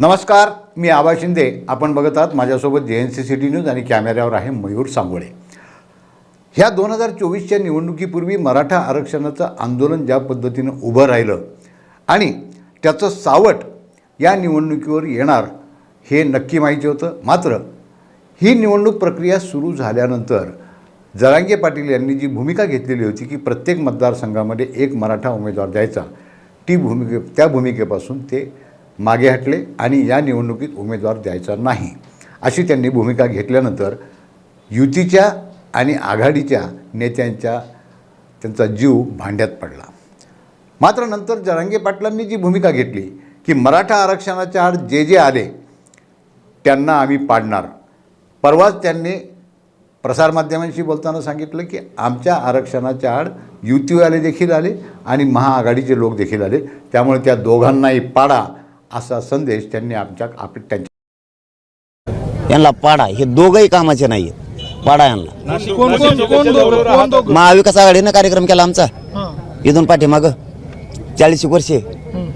नमस्कार मी आबा शिंदे. आपण बघत आहात माझ्यासोबत जे N C C T news आणि कॅमेऱ्यावर आहे मयूर सांगोळे. ह्या दोन हजार चोवीसच्या निवडणुकीपूर्वी मराठा आरक्षणाचं आंदोलन ज्या पद्धतीनं उभं राहिलं आणि त्याचं सावट या निवडणुकीवर येणार हे नक्की माहिती होतं. मात्र ही निवडणूक प्रक्रिया सुरू झाल्यानंतर जरांगे पाटील यांनी जी भूमिका घेतलेली होती की प्रत्येक मतदारसंघामध्ये एक मराठा उमेदवार द्यायचा ती भूमिके त्या भूमिकेपासून ते मागे हटले आणि या निवडणुकीत उमेदवार द्यायचा नाही. अशी त्यांनी भूमिका घेतल्यानंतर युतीच्या आणि आघाडीच्या नेत्यांच्या त्यांचा जीव भांड्यात पडला. मात्र नंतर जरांगे पाटलांनी जी भूमिका घेतली की मराठा आरक्षणाच्या आड जे जे आले त्यांना आम्ही पाडणार. परवाच त्यांनी प्रसारमाध्यमांशी बोलताना सांगितलं की आमच्या आरक्षणाच्या आड युतीवाले देखील आले आणि महाआघाडीचे लोक देखील आले. त्यामुळे त्या दोघांनाही पाडा. असा संदेश त्यांनी आमच्या आप त्यांच्या यांना पाडा. हे दोघंही कामाचे नाही पाडा यांना. कोण कोण कोण दोघं? कोण दोघं? महाविकास आघाडीनं कार्यक्रम केला आमचा. हां. इथून पाठीमाग. चाळीस वर्षे.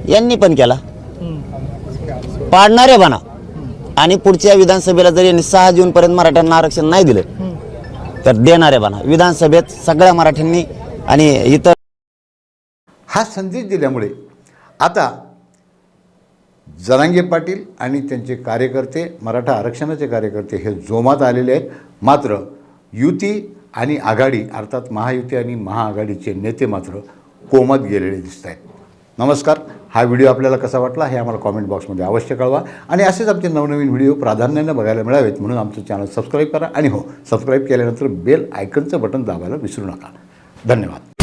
यांनी पण केला. पाडणारे बना. आणि पुढच्या विधानसभेला जर यांनी सहा जून पर्यंत मराठ्यांना आरक्षण नाही दिलं तर देणारे बना. विधानसभेत सगळ्या मराठ्यांनी आणि इतर हा संदेश दिल्यामुळे आता जरांगे पाटील आणि त्यांचे कार्यकर्ते मराठा आरक्षणाचे कार्यकर्ते हे जोमात आलेले आहेत. मात्र युती आणि आघाडी अर्थात महायुती आणि महाआघाडीचे नेते मात्र कोमत गेलेले दिसत आहेत. नमस्कार. हा व्हिडिओ आपल्याला कसा वाटला हे आम्हाला कॉमेंट बॉक्समध्ये अवश्य कळवा. आणि असेच आमचे नवनवीन व्हिडिओ प्राधान्यानं बघायला मिळावेत म्हणून आमचं चॅनल सबस्क्राईब करा. आणि हो सबस्क्राईब केल्यानंतर बेल आयकनचं बटन दाबायला विसरू नका. धन्यवाद.